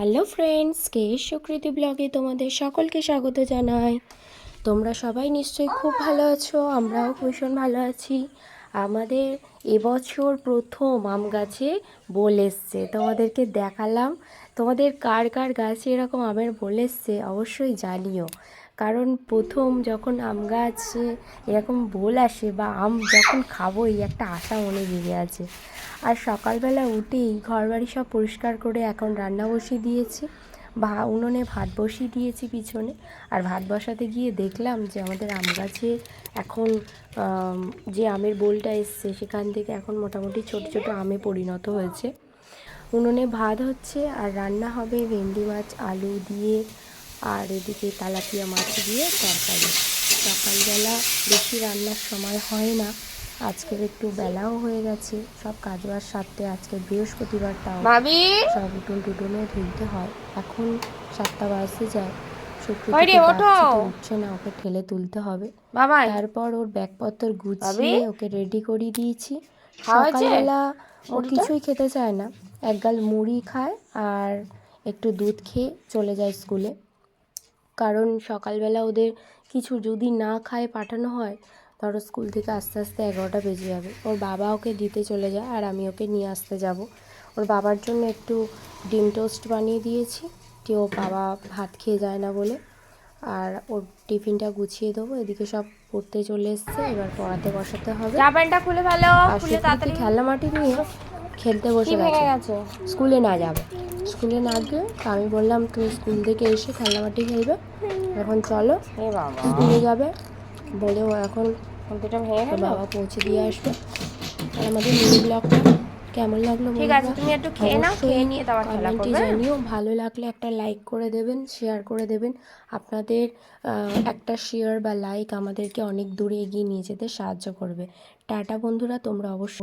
Hello friends কে সুকৃতি ব্লগে তোমাদের সকলকে স্বাগত জানাই। তোমরা সবাই নিশ্চয়ই খুব ভালো আছো, আমরাও ভীষণ ভালো আছি। আমাদের এবছর প্রথম আম গাছে বোল এসছে। তোমাদেরকে দেখালাম, তোমাদের কার কার গাছে এরকম আমের বোল এসছে অবশ্যই জানিও। কারণ প্রথম যখন আম গাছ, এরকম বোল আসে বা আম যখন খাব, এই একটা আশা মনে জেগে আছে। আর সকালবেলা উঠেই ঘরবাড়ি সব পরিষ্কার করে এখন রান্না বসিয়ে দিয়েছি। ভা উনুনে ভাত বসিয়ে দিয়েছি পিছনে। আর ভাত বসাতে গিয়ে দেখলাম যে আমাদের আম গাছে এখন যে আমের বোলটা এসছে, সেখান থেকে এখন মোটামুটি ছোট ছোট আমে পরিণত হয়েছে। উনুনে ভাত হচ্ছে, আর রান্না হবে ভেন্ডি মাছ, আলু দিয়ে আর এদিকে তালাপিয়া মাছ দিয়ে তরকারি। সকালবেলা বেশি রান্নার সময় হয় না। আজকের একটু বেলাও হয়ে গেছে। সব কাজ বাজ সারতে আজকে বৃহস্পতিবারটাও সব উঠুন টুটুনও ধুইতে হয়। এখন সাতটা বাজতে যায়। উঠছে না ওকে ঠেলে তুলতে হবে। তারপর ওর ব্যাগপত্র গুছিয়ে? ওকে রেডি করিয়ে দিয়েছি। সকালবেলা ও কিছুই খেতে চায় না। এক গাল মুড়ি খায় আর একটু দুধ খেয়ে চলে যায় স্কুলে। কারণ সকালবেলা ওদের কিছু যদি না খায় পাঠানো হয় ধরো স্কুল থেকে আস্তে আস্তে এগারোটা বেজে যাবে। ওর বাবা ওকে দিতে চলে যায় আর আমি ওকে নিয়ে আসতে যাব। ওর বাবার জন্য একটু ডিম টোস্ট বানিয়ে দিয়েছি যে ও বাবা ভাত খেয়ে যায় না বলে। আর ওর টিফিনটা গুছিয়ে দেবো এদিকে সব পড়তে চলে এসছে এবার পড়াতে বসাতে হবে। খুলে মাটি নিয়ে খেলতে বসে গেছে। স্কুলে না যাবে। স্কুলে না গিয়ে আমি বললাম তুমি স্কুল থেকে এসে খেলনামাটি খেলবে। এখন চলো। স্কুলে যাবে। বলে ও এখন বাবা পৌঁছে দিয়ে আসবে। আর আমাদের মিনি ব্লগটা কেমন লাগল ঠিক আছে তুমি একটু খেয়ে নাও খেয়ে নিয়ে তারপর খেলা করবে। জানিও। ভালো লাগলে একটা লাইক করে দেবেন শেয়ার করে দেবেন। আপনাদের একটা শেয়ার বা লাইক আমাদেরকে অনেক দূরে এগিয়ে নিয়ে যেতে সাহায্য করবে। টাটা বন্ধুরা তোমরা অবশ্যই